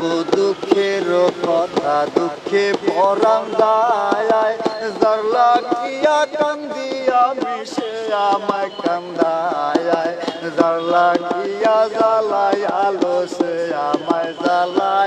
বলব দুঃখের কথা, দুঃখে পরাম দায়। যার লাগিয়া কান্দিয়া মিশে আমায় কান্দায়। যার লাগিয়া জ্বালায় আলো সে আমায় জ্বালায়।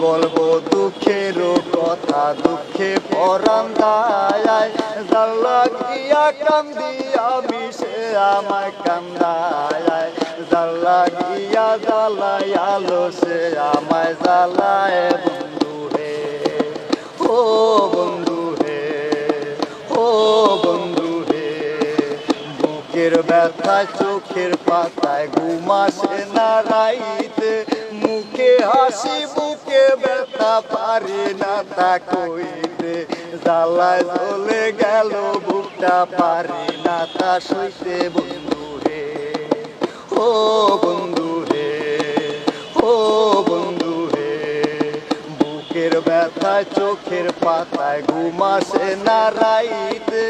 বলব দুঃখের কথা, দুঃখে পরাম দায় জাল্লা গিয়া কান্দিয়া মিশে আমায় কান্দায় জাল্লা গিয়া জ্বালায় আলো সে আমায় জ্বালায় বন্ধু হে। ও বন্ধু হে, ও বন্ধু হে। বুকের ব্যথা চোখের পাতায় ঘুমাসে না রাইতে। মুখে হাসি, বুকে ব্যথা, পারি না তা কইতে। জ্বালায় চলে গেল, বুকটা পারি না তা সইতে। বন্ধু হে ও বন্ধু হে ও বন্ধু হে বুকের ব্যথায় চোখের পাতায় ঘুমাসে না রাইতে।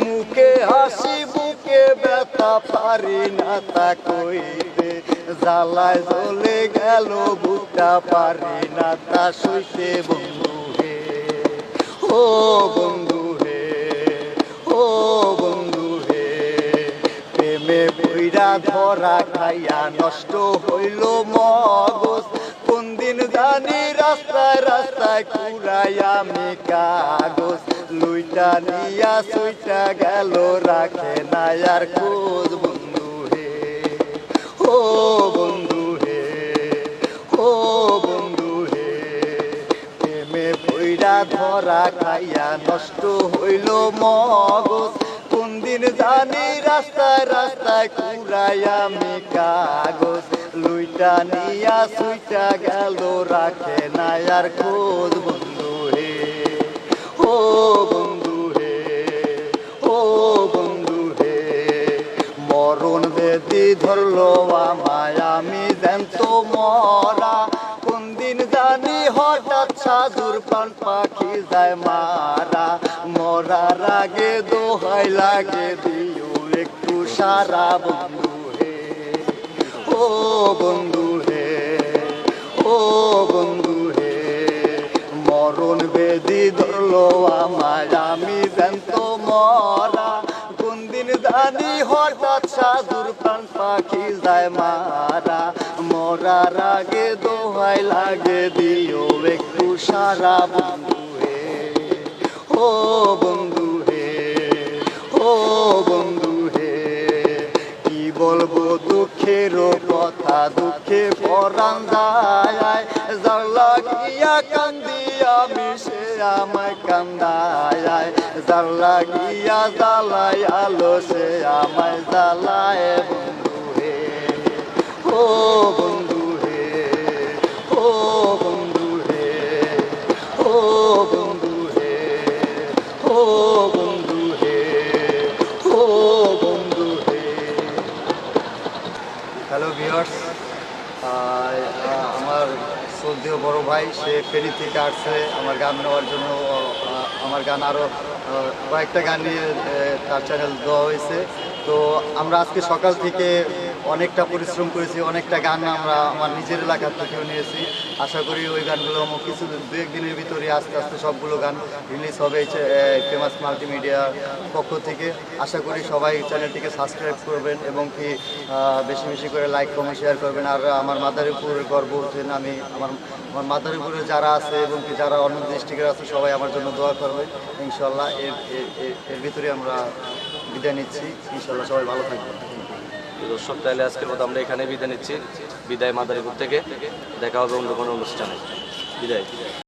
মুখে হাসি, বুকে ব্যথা, পারি না তা কইতে। জ্বালায় জ্বলে গেল বুকটা, পারি না তা সইতে বন্ধু হে। ও বন্ধু হে, ও বন্ধু হে, প্রেমে বইরা ধরা খাইয়া নষ্ট হইল মগজ। দিন জানি, রাস্তায় রাস্তায় কুড়াই আমি কাগজ। লুইটা নিয়া সুইটা গেল, রাখে না আর খোঁজ, বন্ধু হে। ও বন্ধু হে, ও বন্ধু হে। প্রেমে বইরা ধরা খাইয়া নষ্ট হইল মগজ। দিন জানি রাস্তায় রাস্তায় কুড়াই আমি কাগজ। লুইটা নিয়া সুইটা গেল, রাখে না আর খোঁজ বন্ধু হে। ও বন্ধু হে, ও বন্ধু হে, মরণ বেদি ধরলো আমায়, আমি জ্যান্ত মরা পান পাখি যায় মারা মরার আগে দোহাই লাগে দিও একটু সারা বন্ধু হে। ও বন্ধু হে, ও বন্ধু হে, মরণ বেদি ধরলো আমায়, আমি জ্যান্ত মরা। কোন দিন হঠাৎ সাধুর প্রাণ পাখি যায় মারা মরার আগে দোহাই লাগে দিও একটু সারা বন্ধু হে। ও বন্ধু হে, ও বন্ধু হে, কি বলব দুঃখের কথা? দুঃখে যার লাগিয়া কান্দিয়া মিশে আমায় কান্দায় যার গিয়া জ্বালায় আলো সে আমায় জ্বালায় ভিউয়ার্স আমার শ্রদ্ধেয় বড় ভাই, সে ফেরি থেকে আসছে আমার গান নেওয়ার জন্য। আমার গান আরও কয়েকটা গান নিয়ে তার চ্যানেল দেওয়া হয়েছে। তো আমরা আজকে সকাল থেকে অনেকটা পরিশ্রম করেছি, অনেকটা গান আমরা আমার নিজের এলাকার থেকেও নিয়েছি। আশা করি ওই গানগুলো আমার কিছু দু, একদিনের ভিতরে আস্তে আস্তে সবগুলো গান রিলিজ হবে ফেমাস মাল্টিমিডিয়ার পক্ষ থেকে। আশা করি সবাই চ্যানেলটিকে সাবস্ক্রাইব করবেন এবং কি বেশি বেশি করে লাইক কমেন্ট শেয়ার করবেন। আর আমার মাদারীপুরের গর্ব হচ্ছেন আমি আমার আমার মাদারীপুরে যারা আছে এবং কি যারা অন্য ডিস্ট্রিক্টের আছে, সবাই আমার জন্য দোয়া করবে। ইনশাল্লাহ এর, এর- ভিতরে আমরা বিদায় নিচ্ছি। ইনশাল্লাহ সবাই ভালো থাকবেন। তো দর্শক, তাহলে আজকের মতো আমরা এখানে বিদায় নিচ্ছি। বিদায় মাদারীপুর থেকে। দেখা হবে অন্য কোনো অনুষ্ঠানে। বিদায়।